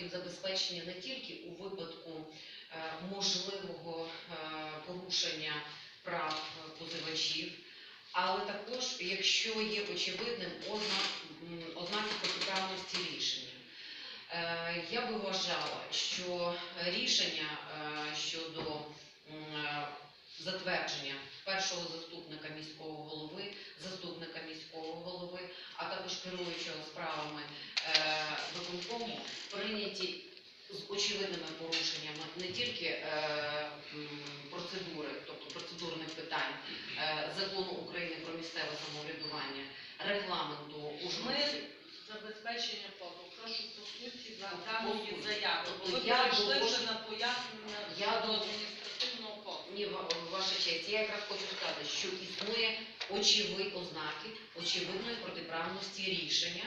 заходів забезпечення не тільки у випадку е, можливого е, порушення прав позивачів, але також якщо є очевидним ознак, ознаки протиправності рішення. Е, Я би вважала, що рішення щодо затвердження першого заступника міського голови, заступника міського голови, а також керуючого справами прийняті з очевидними порушеннями не тільки е, процедури, тобто процедурних питань е, закону України про місцеве самоврядування, регламенту Ми забезпечення позову. Прошу по суті за даної заяви. Тобто ви я довожу- вже на пояснення Я до адміністративного позову. Ні, ва- ваша честь, я якраз хочу сказати, що існує очевидні ознаки очевидної протиправності рішення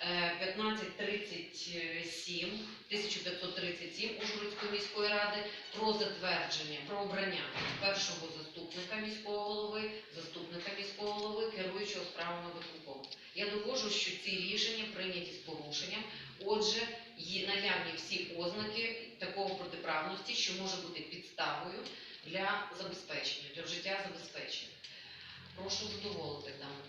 е, 1537 1537 Ужгородської міської ради про затвердження, про обрання першого заступника міського голови, заступника міського голови, керуючого справами виконкому. Я довожу, що ці рішення прийняті з порушенням, отже, є наявні всі ознаки такого протиправності, що може бути підставою для забезпечення, для вжиття забезпечення. Прошу задоволити дане